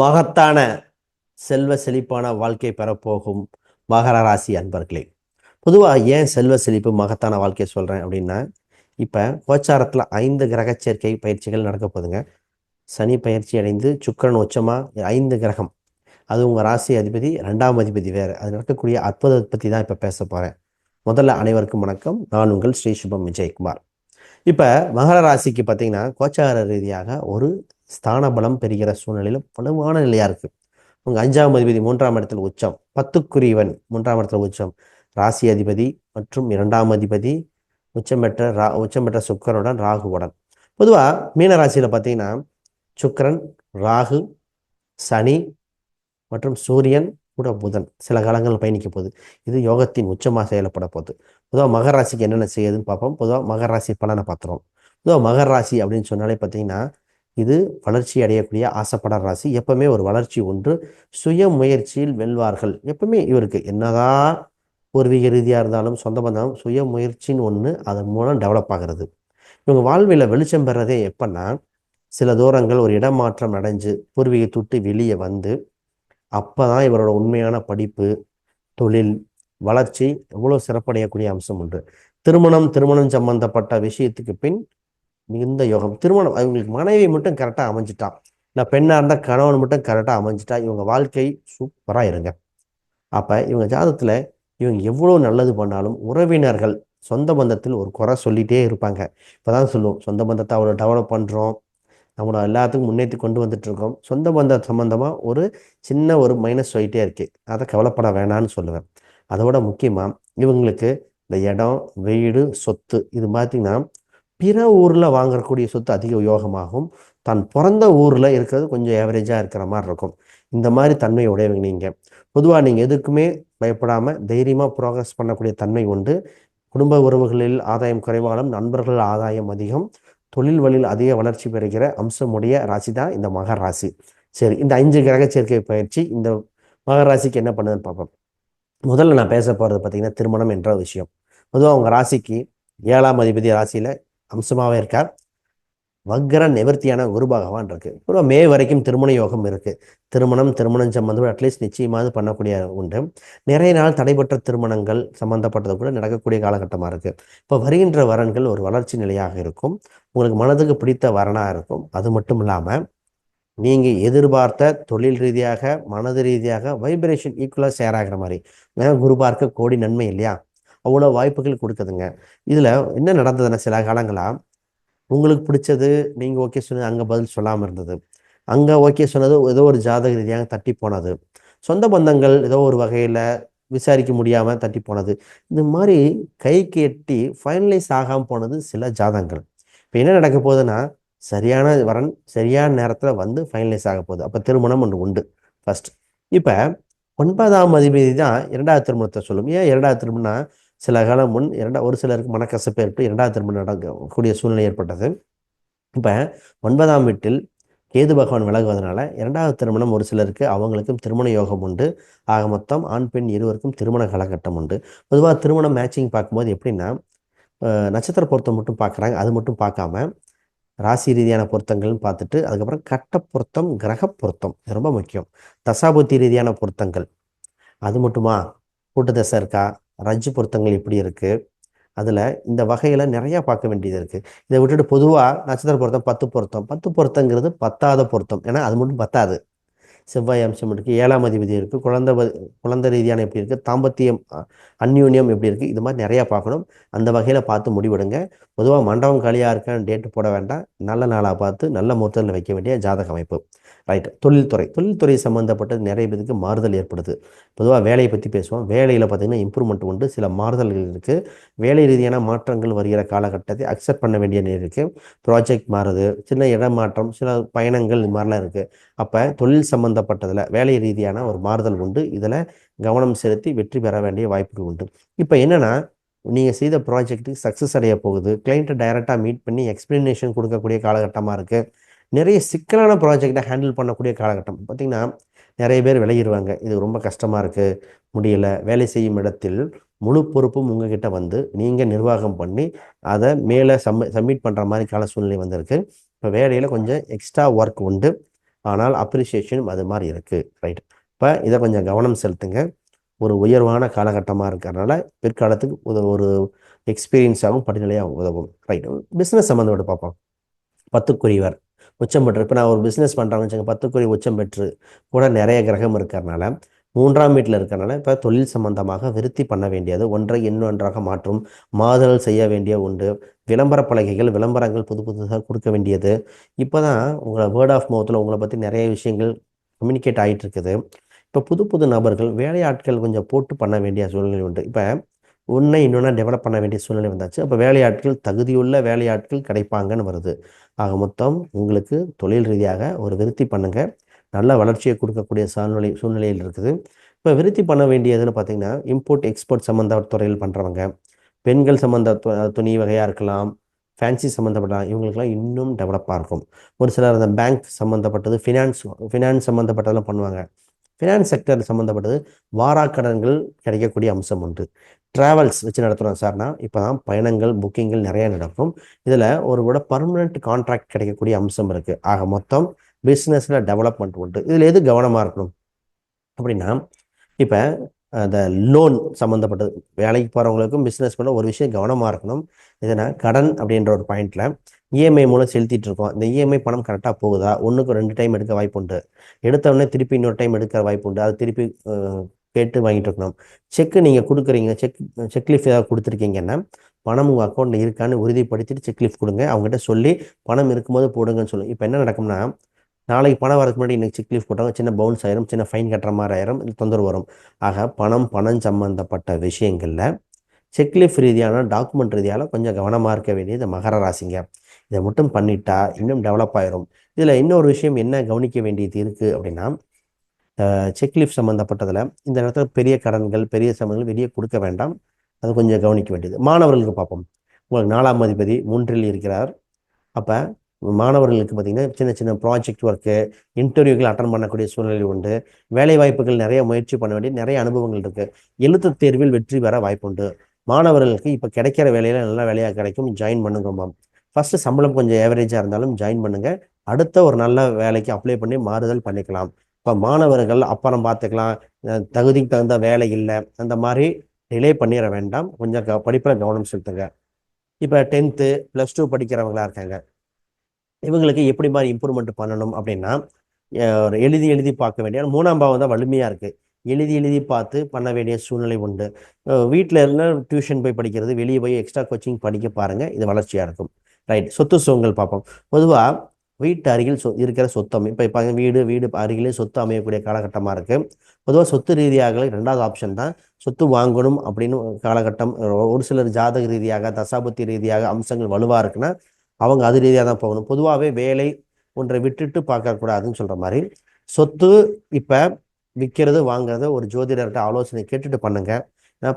மகத்தான செல்வ செழிப்பான வாழ்க்கை பெறப்போகும் மகர ராசி அன்பர்களே. பொதுவாக ஏன் செல்வ செழிப்பு மகத்தான வாழ்க்கையை சொல்கிறேன் அப்படின்னா இப்போ கோச்சாரத்தில் ஐந்து கிரக சேர்க்கை பயிற்சிகள் நடக்க போகுதுங்க. சனி பயிற்சி அடைந்து சுக்கரன் உச்சமாக ஐந்து கிரகம். அது உங்கள் ராசி அதிபதி ரெண்டாம் அதிபதி வேறு. அது நடக்கக்கூடிய அற்புதத்தை பற்றி தான் இப்போ பேச போகிறேன் முதல்ல அனைவருக்கும் வணக்கம். நான் உங்கள் ஸ்ரீ சுபம் விஜயகுமார். இப்போ மகர ராசிக்கு பார்த்தீங்கன்னா கோச்சார ரீதியாக ஒரு ஸ்தான பலம் பெறுகிற சூழ்நிலையில் வலுவான நிலையாக இருக்குது உங்கள் அஞ்சாம் அதிபதி மூன்றாம் இடத்துல உச்சம். பத்துக்குரியவன் மூன்றாம் இடத்துல உச்சம். ராசி அதிபதி மற்றும் இரண்டாம் அதிபதி உச்சம் பெற்ற ரா உச்சம் பெற்ற சுக்கரனுடன் ராகுவுடன் பொதுவாக மீன ராசியில் பார்த்தீங்கன்னா சுக்கரன் ராகு சனி மற்றும் சூரியன் கூட புதன் சில காலங்கள் பயணிக்க போகுது. இது யோகத்தின் உச்சமாக செயல்பட போகுது. பொதுவாக மகர ராசிக்கு என்னென்ன செய்யுதுன்னு பார்ப்போம். பொதுவாக மகர ராசி பலனை பார்த்துருவோம். பொதுவாக மகர ராசி அப்படின்னு சொன்னாலே பார்த்தீங்கன்னா இது வளர்ச்சி அடையக்கூடிய ஆசைப்படாத ராசி. எப்பவுமே ஒரு வளர்ச்சி ஒன்று சுய முயற்சியில் வெல்வார்கள். எப்பவுமே இவருக்கு என்னதான் பூர்வீக ரீதியாக இருந்தாலும் சொந்த பந்தம் சுய முயற்சின்னு ஒன்று அதன் மூலம் டெவலப் ஆகிறது. இவங்க வாழ்வில் வெளிச்சம் பெறதே எப்பன்னா சில தூரங்கள் ஒரு இடமாற்றம் அடைஞ்சு பூர்வீகத்தை விட்டு வெளியே வந்து அப்போ தான் இவரோட உண்மையான படிப்பு தொழில் வளர்ச்சி எவ்வளோ சிறப்படையக்கூடிய அம்சம் உண்டு திருமணம் திருமணம் சம்பந்தப்பட்ட விஷயத்துக்கு பின் மிகுந்த யோகம். திருமணம் இவங்களுக்கு மனைவி மட்டும் கரெக்டாக அமைஞ்சிட்டான் நான் பெண்ணாக இருந்தால் கணவன் மட்டும் கரெக்டாக அமைஞ்சிட்டா இவங்க வாழ்க்கை சூப்பராக இருங்க. அப்போ இவங்க ஜாதத்தில் இவங்க எவ்வளோ நல்லது பண்ணாலும் உறவினர்கள் சொந்த பந்தத்தில் ஒரு குறை சொல்லிகிட்டே இருப்பாங்க. இப்போ தான் சொல்லுவோம் சொந்த பந்தத்தை அவ்வளோ டெவலப் பண்ணுறோம் நம்மளை எல்லாத்துக்கும் முன்னேற்றி கொண்டு வந்துட்டுருக்கோம். சொந்த பந்த சம்மந்தமாக ஒரு சின்ன ஒரு மைனஸ் சொல்லிட்டே இருக்குது அதை கவலைப்பட வேணான்னு சொல்லுவேன். அதோட முக்கியமாக இவங்களுக்கு இந்த இடம் வீடு சொத்து இது பார்த்திங்கன்னா பிற ஊரில் வாங்கக்கூடிய சொத்து அதிக யோகமாகும் தான் பிறந்த ஊரில் இருக்கிறது கொஞ்சம் ஏவரேஜாக இருக்கிற மாதிரி இருக்கும். இந்த மாதிரி தன்மை உடையவங்க நீங்கள் பொதுவாக நீங்கள் எதுக்குமே பயப்படாமல் தைரியமாக ப்ரோக்ரஸ் பண்ணக்கூடிய தன்மை உண்டு. குடும்ப உறவுகளில் ஆதாயம் குறைவாலும் நண்பர்கள் ஆதாயம் அதிகம். தொழில் வழியில் அதிக வளர்ச்சி பெறுகிற அம்சமுடைய ராசி தான் இந்த மகர் ராசி. சரி இந்த அஞ்சு கிரக சேர்க்கை பயிற்சி இந்த மகர் ராசிக்கு என்ன பண்ணுதுன்னு பார்ப்போம். முதல்ல நான் பேச போகிறது பார்த்தீங்கன்னா திருமணம் என்ற விஷயம். பொதுவாக உங்கள் ராசிக்கு ஏழாம் அதிபதி ராசியில் அம்சமாகவே இருக்கார். வக்ர நிவர்த்தியான குரு பகவான் இருக்கு. பொதுவாக மே வரைக்கும் திருமண யோகம் இருக்கு. திருமணம் திருமணம் சம்பந்தம் அட்லீஸ்ட் நிச்சயமாவது பண்ணக்கூடிய உண்டு. நிறைய நாள் தடைபெற்ற திருமணங்கள் சம்பந்தப்பட்டது கூட நடக்கக்கூடிய காலகட்டமாக இருக்கு. இப்போ வருகின்ற வரன்கள் ஒரு வளர்ச்சி நிலையாக இருக்கும். உங்களுக்கு மனதுக்கு பிடித்த வரனாக இருக்கும். அது மட்டும் இல்லாமல் நீங்கள் எதிர்பார்த்த தொழில் ரீதியாக மனது ரீதியாக வைப்ரேஷன் ஈக்குவலாக ஷேர் ஆகிற மாதிரி. ஏன்னா குரு பார்க்க கோடி நன்மை இல்லையா? அவ்வளோ வாய்ப்புகள் கொடுக்குதுங்க. இதில் என்ன நடந்ததுன்னா சில காலங்களாக உங்களுக்கு பிடிச்சது நீங்கள் ஓகே சொன்னது அங்கே பதில் சொல்லாமல் இருந்தது. அங்கே ஓகே சொன்னது ஏதோ ஒரு ஜாதக ரீதியாக தட்டி போனது. சொந்த பந்தங்கள் ஏதோ ஒரு வகையில் விசாரிக்க முடியாமல் தட்டி போனது. இந்த மாதிரி கை எட்டி ஃபைனலைஸ் ஆகாமல் போனது சில ஜாதகங்கள். இப்போ என்ன நடக்க போகுதுன்னா சரியான வரன் சரியான நேரத்தில் வந்து ஃபைனலைஸ் ஆக போகுது. அப்போ திருமணம் ஒன்று உண்டு. ஃபர்ஸ்ட் இப்போ ஒன்பதாம் அதிபதி தான் இரண்டாவது திருமணத்தை சொல்லும். ஏன் இரண்டாவது திருமணம்னா சில காலம் முன் இரண்டா ஒரு சிலருக்கு மனக்கசப்பு ஏற்பட்டு இரண்டாவது திருமணம் நடக்கக்கூடிய சூழ்நிலை ஏற்பட்டது. இப்போ ஒன்பதாம் வீட்டில் கேது பகவான் விலகுவதனால இரண்டாவது திருமணம் ஒரு சிலருக்கு அவங்களுக்கும் திருமண யோகம் உண்டு. ஆக மொத்தம் ஆண் பெண் இருவருக்கும் திருமண காலகட்டம் உண்டு. பொதுவாக திருமணம் மேட்சிங் பார்க்கும்போது எப்படின்னா நட்சத்திர பொருத்தம் மட்டும் பார்க்குறாங்க. அது மட்டும் பார்க்காம ராசி ரீதியான பொருத்தங்கள்னு பார்த்துட்டு அதுக்கப்புறம் கட்ட பொருத்தம் கிரக பொருத்தம். ரொம்ப முக்கியம். தசாபுத்தி ரீதியான பொருத்தங்கள். அது மட்டுமா? கூட்டு தசை இருக்கா? ரஜ்ஜு பொருத்தங்கள் எப்படி இருக்குது அதில் இந்த வகையில் நிறையா பார்க்க வேண்டியது இருக்குது இதை விட்டுட்டு பொதுவாக நட்சத்திர பொருத்தம் பத்து பொருத்தம். பத்து பொருத்தங்கிறது பத்தாத பொருத்தம். ஏன்னா அது மட்டும் பத்தாது. செவ்வாய் அம்சம் இருக்குது ஏழாம் அதிபதி இருக்குது குழந்தை குழந்தை ரீதியான எப்படி இருக்குது தாம்பத்தியம் அந்யூன்யம் எப்படி இருக்குது இது மாதிரி நிறையா பார்க்கணும். அந்த வகையில் பார்த்து முடிவெடுங்க. பொதுவாக மண்டபம் காலியாக இருக்கான்னு டேட்டு போட வேண்டாம். நல்ல நாளாக பார்த்து நல்ல முகூர்த்தத்தில் வைக்க வேண்டிய ஜாதக அமைப்பு. ரைட் தொழில்துறை. தொழில்துறை சம்மந்தப்பட்டது நிறைய பேருக்கு மாறுதல் ஏற்படுது. பொதுவாக வேலையை பற்றி பேசுவோம். வேலையில் பார்த்திங்கன்னா இம்ப்ரூவ்மெண்ட் உண்டு. சில மாறுதல்கள் இருக்குது வேலை ரீதியான மாற்றங்கள் வருகிற காலகட்டத்தை அக்செப்ட் பண்ண வேண்டிய நேரம் இருக்குது ப்ராஜெக்ட் மாறுது. சின்ன இடமாற்றம் சில பயணங்கள் இது மாதிரிலாம் இருக்குது அப்போ தொழில் சம்மந்தப்பட்டதில் வேலை ரீதியான ஒரு மாறுதல் உண்டு. இதில் கவனம் செலுத்தி வெற்றி பெற வேண்டிய வாய்ப்புகள் உண்டு. இப்போ என்னென்னா நீங்கள் செய்த ப்ராஜெக்ட்டுக்கு சக்ஸஸ் அடைய போகுது. கிளைண்ட்டை டைரெக்டாக மீட் பண்ணி எக்ஸ்பிளனேஷன் கொடுக்கக்கூடிய காலகட்டமாக இருக்குது நிறைய சிக்கலான ப்ராஜெக்டை ஹேண்டில் பண்ணக்கூடிய காலகட்டம். பார்த்திங்கன்னா நிறைய பேர் விளையிடுவாங்க இது ரொம்ப கஷ்டமாக இருக்குது முடியலை. வேலை செய்யும் இடத்தில் முழு பொறுப்பும் உங்ககிட்ட வந்து நீங்கள் நிர்வாகம் பண்ணி அதை மேலே சம்ம சப்மிட் பண்ணுற மாதிரி கால சூழ்நிலை வந்திருக்கு. இப்போ வேலையில் கொஞ்சம் எக்ஸ்ட்ரா ஒர்க் உண்டு. ஆனால் அப்ரிசியேஷனும் அது மாதிரி இருக்குது ரைட் இப்போ இதை கொஞ்சம் கவனம் செலுத்துங்க. ஒரு உயர்வான காலகட்டமாக இருக்கிறதுனால பிற்காலத்துக்கு உத ஒரு எக்ஸ்பீரியன்ஸாகவும் படிநிலையாகவும் உதவும் ரைட் பிஸ்னஸ் சம்மந்தப்பட்டு பார்ப்போம். பத்துக்குரியவர் உச்சம் பெற்று இப்போ நான் ஒரு பிஸ்னஸ் பண்ணுறேன்னு வச்சுங்க பத்துக்குரிய உச்சம் பெற்று கூட நிறைய கிரகம் இருக்கிறனால மூன்றாம் வீட்டில் இருக்கிறனால இப்போ தொழில் சம்பந்தமாக விருத்தி பண்ண வேண்டியது ஒன்றை இன்னொன்றாக மாற்றும் மாதல் செய்ய வேண்டிய உண்டு. விளம்பர பலகைகள் விளம்பரங்கள் புது புதுசாக கொடுக்க வேண்டியது. இப்போ தான் உங்களை வேர்ட் ஆஃப் மவுத்தில் உங்களை பற்றி நிறைய விஷயங்கள் கம்யூனிகேட் ஆகிட்டு இருக்குது. இப்போ புது புது நபர்கள் வேலையாட்கள் கொஞ்சம் போட்டு பண்ண வேண்டிய சூழ்நிலை உண்டு. இப்போ ஒன்றை இன்னொன்று டெவலப் பண்ண வேண்டிய சூழ்நிலை வந்தாச்சு. அப்போ வேலையாட்கள் தகுதியுள்ள வேலையாட்கள் கிடைப்பாங்கன்னு வருது. ஆக மொத்தம் உங்களுக்கு தொழில் ரீதியாக ஒரு விருத்தி பண்ணுங்கள் நல்ல வளர்ச்சியை கொடுக்கக்கூடிய சூழ்நிலை சூழ்நிலையில் இருக்குது. இப்போ விருத்தி பண்ண வேண்டியதுன்னு பார்த்தீங்கன்னா இம்போர்ட் எக்ஸ்போர்ட் சம்மந்த துறையில் பண்ணுறவங்க பெண்கள் சம்மந்த துணி வகையாக இருக்கலாம் ஃபேன்சி சம்மந்தப்பட்ட இவங்களுக்கெல்லாம் இன்னும் டெவலப்பாக இருக்கும். ஒரு சிலர் அந்த பேங்க் சம்மந்தப்பட்டது ஃபினான்ஸ் ஃபினான்ஸ் சம்மந்தப்பட்டதெல்லாம் பண்ணுவாங்க. ஃபினான்ஸ் செக்டர் சம்மந்தப்பட்டது வாராக்கடன்கள் கிடைக்கக்கூடிய அம்சம் உண்டு. ட்ராவல்ஸ் வச்சு நடத்துகிறோம் சார்னா இப்போ தான் பயணங்கள் புக்கிங்கள் நிறையா நடக்கும். இதில் ஒரு கூட பர்மனெண்ட் கான்ட்ராக்ட் கிடைக்கக்கூடிய அம்சம் இருக்குது ஆக மொத்தம் பிஸ்னஸில் டெவலப்மெண்ட் உண்டு. இதில் எது கவனமாக இருக்கணும்? அப்படின்னா இப்போ அந்த லோன் சம்மந்தப்பட்டது வேலைக்கு போகிறவங்களுக்கும் பிஸ்னஸ் பண்ண ஒரு விஷயம் கவனமாக இருக்கணும். எதுனா கடன் அப்படின்ற ஒரு பாயிண்டில் இஎம்ஐ மூலம் செலுத்திட்டு இருக்கோம். இந்த இஎம்ஐ பணம் கரெக்டாக போகுதா? ஒன்றுக்கு ரெண்டு டைம் எடுக்க வாய்ப்பு உண்டு. எடுத்தவொடனே திருப்பி இன்னொரு டைம் எடுக்கிற வாய்ப்பு உண்டு. அது திருப்பி கேட்டு வாங்கிட்டு இருக்கணும். செக்கு நீங்கள் கொடுக்குறீங்க. செக் செக்லீஃப் ஏதாவது கொடுத்துருக்கீங்கன்னா பணம் உங்கள் அக்கௌண்ட்டில் இருக்கான்னு உறுதிப்படுத்திட்டு செக்லீஃப் கொடுங்க. அவங்ககிட்ட சொல்லி பணம் இருக்கும்போது போடுங்கன்னு சொல்லுங்கள் இப்போ என்ன நடக்கும்னா நாளைக்கு பணம் வரதுக்கு முன்னாடி இன்னைக்கு செக் லீஃப் போட்டாங்க. சின்ன பவுன்ஸ் ஆயிரும். சின்ன ஃபைன் கட்டுற மாதிரி ஆயிரும். இது தொந்தரவு வரும். ஆக பணம் பணம் சம்பந்தப்பட்ட விஷயங்களில் செக் லீஃப் ரீதியான டாக்குமெண்ட் ரீதியால் கொஞ்சம் கவனமாக இருக்க வேண்டியது மகர ராசிங்க. இதை மட்டும் பண்ணிட்டா இன்னும் டெவலப் ஆயிரும். இதில் இன்னொரு விஷயம் என்ன கவனிக்க வேண்டியது இருக்குது அப்படின்னா செக் லீஃப் சம்மந்தப்பட்டதில் இந்த நேரத்தில் பெரிய கடன்கள் பெரிய சம்பளங்கள் வெளியே கொடுக்க வேண்டாம். அது கொஞ்சம் கவனிக்க வேண்டியது. மாணவர்களுக்கு பார்ப்போம். உங்களுக்கு நாலாம் அதிபதி மூன்றில் இருக்கிறார். அப்போ மாணவர்களுக்கு பார்த்தீங்கன்னா சின்ன சின்ன ப்ராஜெக்ட் ஒர்க்கு இன்டர்வியூகள் அட்டன் பண்ணக்கூடிய சூழ்நிலை உண்டு. வேலைவாய்ப்புகள் நிறைய முயற்சி பண்ண வேண்டிய நிறைய அனுபவங்கள் இருக்குது எழுத்து தேர்வில் வெற்றி பெற வாய்ப்பு உண்டு மாணவர்களுக்கு இப்போ கிடைக்கிற வேலையில நல்ல வேலையாக கிடைக்கும் ஜாயின் பண்ணுங்கம்மா ஃபஸ்ட்டு சம்பளம் கொஞ்சம் ஏவரேஜாக இருந்தாலும் ஜாயின் பண்ணுங்கள் அடுத்த ஒரு நல்ல வேலைக்கு அப்ளை பண்ணி மாறுதல் பண்ணிக்கலாம். இப்போ மாணவர்கள் அப்புறம் பார்த்துக்கலாம். தகுதிக்கு தகுந்த வேலை இல்லை. அந்த மாதிரி டிலே பண்ணிட வேண்டாம். கொஞ்சம் க படிப்பில் கவனம் செலுத்துங்க. இப்போ டென்த்து ப்ளஸ் டூ படிக்கிறவங்களா இருக்காங்க. இவங்களுக்கு எப்படி மாதிரி இம்ப்ரூவ்மெண்ட் பண்ணணும் அப்படின்னா ஒரு எழுதி எழுதி பார்க்க வேண்டிய மூணாம் பாவம் தான் வலிமையாக இருக்குது எழுதி எழுதி பார்த்து பண்ண வேண்டிய சூழ்நிலை உண்டு. வீட்டில் இருந்தால் டியூஷன் போய் படிக்கிறது வெளியே போய் எக்ஸ்ட்ரா கோச்சிங் படிக்க பாருங்கள் இது வளர்ச்சியாக இருக்கும். ரைட் சொத்து சுகங்கள் பார்ப்போம். பொதுவாக வீட்டு அருகில் சொ இருக்கிற சொத்தம் இப்போ இப்போ வீடு வீடு அருகிலே சொத்து அமையக்கூடிய காலகட்டமாக இருக்குது பொதுவாக சொத்து ரீதியாக ரெண்டாவது ஆப்ஷன் தான் சொத்து வாங்கணும் அப்படின்னு ஒரு காலகட்டம். ஒரு சிலர் ஜாதக ரீதியாக தசாபுத்தி ரீதியாக அம்சங்கள் வலுவாக இருக்குன்னா அவங்க அது ரீதியாக தான் போகணும். பொதுவாகவே வேலை ஒன்றை விட்டுட்டு பார்க்கக்கூடாதுன்னு சொல்கிற மாதிரி சொத்து இப்போ விற்கிறது வாங்குறது ஒரு ஜோதிடர்கிட்ட ஆலோசனை கேட்டுட்டு பண்ணுங்க.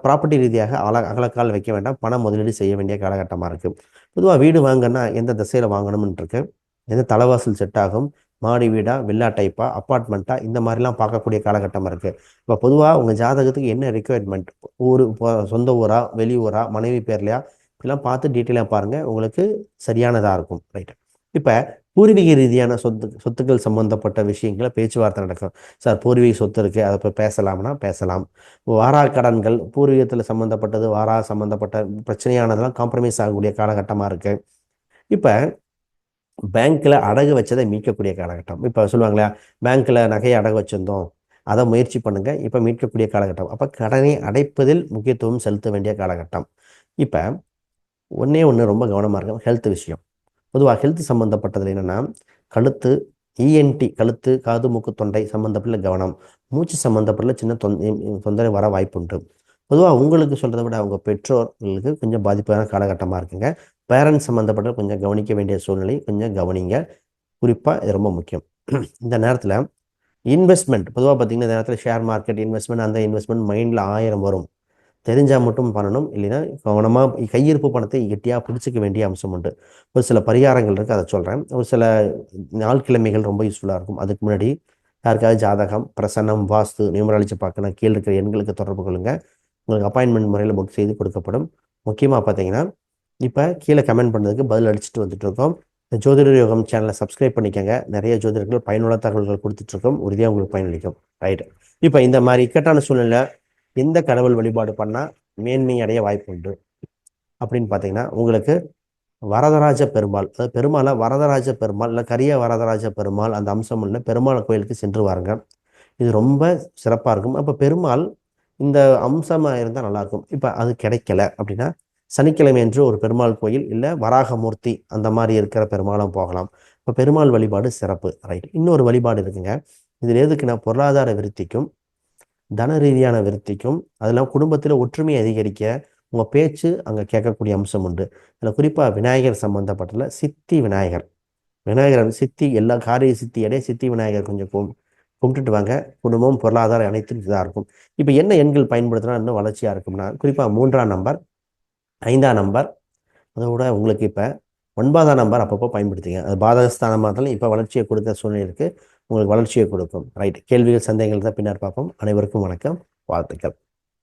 ப்ராப்பர்ட்டி ரீதியாக அல அகலக்கால் வைக்க வேண்டாம். பணம் முதலீடு செய்ய வேண்டிய காலகட்டமாக இருக்குது பொதுவாக வீடு வாங்கன்னா எந்த திசையில் வாங்கணும்னு இருக்கு? எந்த தலைவாசல் செட் ஆகும்? மாடி வீடா வில்லா டைப்பா அப்பார்ட்மெண்ட்டா இந்த மாதிரிலாம் பார்க்கக்கூடிய காலகட்டமாக இருக்குது இப்போ பொதுவாக உங்கள் ஜாதகத்துக்கு என்ன ரெக்குயர்மெண்ட் ஊர் இப்போ சொந்த ஊரா வெளி மனைவி பேர்லையா? இதெல்லாம் பார்த்து டீட்டெயிலாக பாருங்கள் உங்களுக்கு சரியானதாக இருக்கும். ரைட்டு இப்போ பூர்வீக ரீதியான சொத்து சொத்துக்கள் சம்மந்தப்பட்ட விஷயங்களை பேச்சுவார்த்தை நடக்கும். சார் பூர்வீக சொத்து இருக்குது அதை போய் பேசலாம்னா பேசலாம். வாரா கடன்கள் பூர்வீகத்தில் சம்மந்தப்பட்டது வாரா சம்மந்தப்பட்ட பிரச்சனையானதெல்லாம் காம்ப்ரமைஸ் ஆகக்கூடிய காலகட்டமாக இருக்குது இப்போ பேங்க்கில் அடகு வச்சதை மீட்கக்கூடிய காலகட்டம். இப்போ சொல்லுவாங்களா பேங்க்கில் நகையை அடகு வச்சுருந்தோம். அதை முயற்சி பண்ணுங்கள் இப்போ மீட்கக்கூடிய காலகட்டம். அப்போ கடனை அடைப்பதில் முக்கியத்துவம் செலுத்த வேண்டிய காலகட்டம். இப்போ ஒன்றே ஒன்று ரொம்ப கவனமாக இருக்கும் ஹெல்த் விஷயம். பொதுவாக ஹெல்த் சம்மந்தப்பட்டதில் என்னென்னா கழுத்து இஎன்டி கழுத்து காது மூக்கு தொண்டை சம்மந்தப்பட்ட கவனம். மூச்சு சம்மந்தப்பட்ட சின்ன தொந்த தொந்தரவு வர வாய்ப்புண்டு பொதுவாக உங்களுக்கு சொல்கிறத விட அவங்க பெற்றோர்களுக்கு கொஞ்சம் பாதிப்பான காலகட்டமாக இருக்குங்க. பேரண்ட்ஸ் சம்மந்தப்பட்ட கொஞ்சம் கவனிக்க வேண்டிய சூழ்நிலை கொஞ்சம் கவனிங்க. குறிப்பாக இது ரொம்ப முக்கியம். இந்த நேரத்தில் இன்வெஸ்ட்மெண்ட் பொதுவாக பார்த்தீங்கன்னா இந்த நேரத்தில் ஷேர் மார்க்கெட் இன்வெஸ்ட்மெண்ட் அந்த இன்வெஸ்ட்மெண்ட் மைண்டில் ஆயிரம் வரும். தெரிஞ்சால் மட்டும் பண்ணணும் இல்லைன்னா கவனமாக கையிருப்பு பணத்தை கெட்டியாக பிடிச்சிக்க வேண்டிய அம்சம் உண்டு. ஒரு சில பரிகாரங்கள் இருக்குது அதை சொல்கிறேன் ஒரு சில நாள் கிழமைகள் ரொம்ப யூஸ்ஃபுல்லாக இருக்கும். அதுக்கு முன்னாடி யாருக்காவது ஜாதகம் பிரசன்னம் வாஸ்து நியூமராலஜி பார்க்கணும் கீழே இருக்கிற எண்களுக்கு தொடர்பு கொள்ளுங்க. உங்களுக்கு அப்பாயின்மெண்ட் முறையில் புக் செய்து கொடுக்கப்படும். முக்கியமாக பார்த்தீங்கன்னா இப்போ கீழே கமெண்ட் பண்ணதுக்கு பதில் அடிச்சுட்டு வந்துட்டு இருக்கோம். இந்த ஜோதிடர் யோகம் சேனலை சப்ஸ்கிரைப் பண்ணிக்கோங்க. நிறைய ஜோதிடர்கள் பயனுள்ள தகவல்கள் கொடுத்துட்ருக்கோம் உறுதியாக உங்களுக்கு பயனளிக்கும். ரைட் இப்போ இந்த மாதிரி இக்கட்டான சூழ்நிலை எந்த கடவுள் வழிபாடு பண்ணால் மேன்மை அடைய வாய்ப்பு உண்டு? அப்படின்னு பார்த்தீங்கன்னா உங்களுக்கு வரதராஜ பெருமாள் அதாவது பெருமாளை வரதராஜ பெருமாள் இல்லை கரிய வரதராஜ பெருமாள் அந்த அம்சம் உள்ள பெருமாள் கோயிலுக்கு சென்று வாருங்க. இது ரொம்ப சிறப்பாக இருக்கும். அப்போ பெருமாள் இந்த அம்சமாக இருந்தால் நல்லாயிருக்கும் இப்போ அது கிடைக்கல அப்படின்னா சனிக்கிழமை என்று ஒரு பெருமாள் கோயில் இல்லை வராகமூர்த்தி அந்த மாதிரி இருக்கிற பெருமாளும் போகலாம். இப்போ பெருமாள் வழிபாடு சிறப்பு. ரைட் இன்னொரு வழிபாடு இருக்குங்க. இதில் எதுக்குன்னா பொருளாதார விருத்திக்கும் தன ரீதியான விருத்திக்கும் அதெல்லாம் குடும்பத்தில் ஒற்றுமையை அதிகரிக்க உங்கள் பேச்சு அங்கே கேட்கக்கூடிய அம்சம் உண்டு. இதில் குறிப்பாக விநாயகர் சம்மந்தப்பட்டல சித்தி விநாயகர். விநாயகர் சித்தி எல்லா காரிய சித்தி சித்தி விநாயகர் கொஞ்சம் கும் கும்பிட்டுட்டு வாங்க. குடும்பம் பொருளாதாரம் அனைத்தும் இதாக இருக்கும். இப்போ என்ன எண்கள் பயன்படுத்தினா இன்னும் வளர்ச்சியாக இருக்கும்னா குறிப்பாக மூன்றாம் நம்பர் ஐந்தாம் நம்பர் அதோட உங்களுக்கு இப்போ ஒன்பதாம் நம்பர் அப்பப்போ பயன்படுத்திங்க. அது பாதகஸ்தானமாக இருந்தாலும் இப்போ வளர்ச்சியை கொடுத்த சூழ்நிலை இருக்குது உங்களுக்கு வளர்ச்சியை கொடுக்கும். ரைட் கேள்விகள் சந்தேகங்கள் தான் பின்னர் பார்ப்போம். அனைவருக்கும் வணக்கம். வாழ்த்துக்கள்.